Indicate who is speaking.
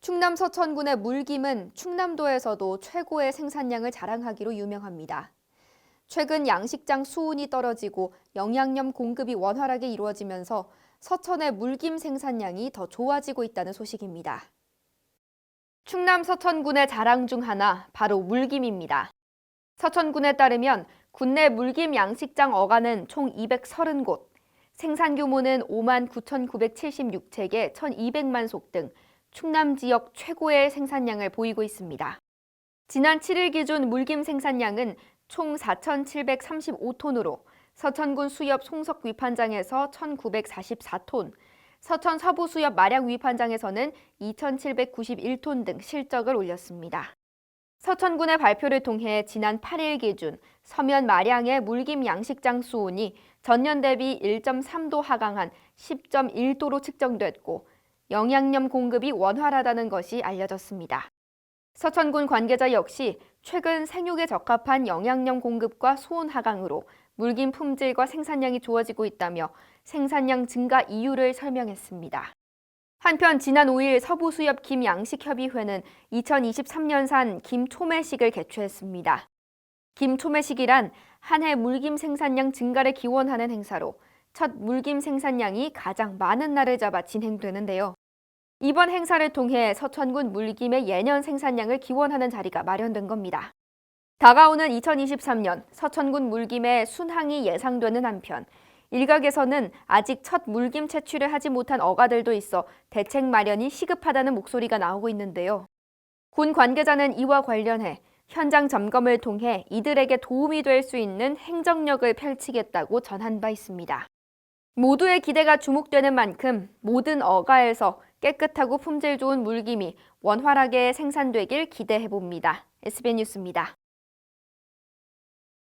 Speaker 1: 충남 서천군의 물김은 충남도에서도 최고의 생산량을 자랑하기로 유명합니다. 최근 양식장 수온이 떨어지고 영양염 공급이 원활하게 이루어지면서 서천의 물김 생산량이 더 좋아지고 있다는 소식입니다. 충남 서천군의 자랑 중 하나 바로 물김입니다. 서천군에 따르면 군내 물김 양식장 어가는 총 230곳, 생산 규모는 5만 9,976채에 1,200만 속 등 충남 지역 최고의 생산량을 보이고 있습니다. 지난 7일 기준 물김 생산량은 총 4,735톤으로 서천군 수협 송석 위판장에서 1,944톤, 서천 서부 수협 마량 위판장에서는 2,791톤 등 실적을 올렸습니다. 서천군의 발표를 통해 지난 8일 기준 서면 마량의 물김 양식장 수온이 전년 대비 1.3도 하강한 10.1도로 측정됐고 영양염 공급이 원활하다는 것이 알려졌습니다. 서천군 관계자 역시 최근 생육에 적합한 영양염 공급과 수온 하강으로 물김 품질과 생산량이 좋아지고 있다며 생산량 증가 이유를 설명했습니다. 한편 지난 5일 서부수협 김양식협의회는 2023년산 김초매식을 개최했습니다. 김초매식이란 한 해 물김 생산량 증가를 기원하는 행사로 첫 물김 생산량이 가장 많은 날을 잡아 진행되는데요. 이번 행사를 통해 서천군 물김의 예년 생산량을 기원하는 자리가 마련된 겁니다. 다가오는 2023년 서천군 물김의 순항이 예상되는 한편 일각에서는 아직 첫 물김 채취를 하지 못한 어가들도 있어 대책 마련이 시급하다는 목소리가 나오고 있는데요. 군 관계자는 이와 관련해 현장 점검을 통해 이들에게 도움이 될 수 있는 행정력을 펼치겠다고 전한 바 있습니다. 모두의 기대가 주목되는 만큼 모든 어가에서 깨끗하고 품질 좋은 물김이 원활하게 생산되길 기대해 봅니다. SB 뉴스입니다.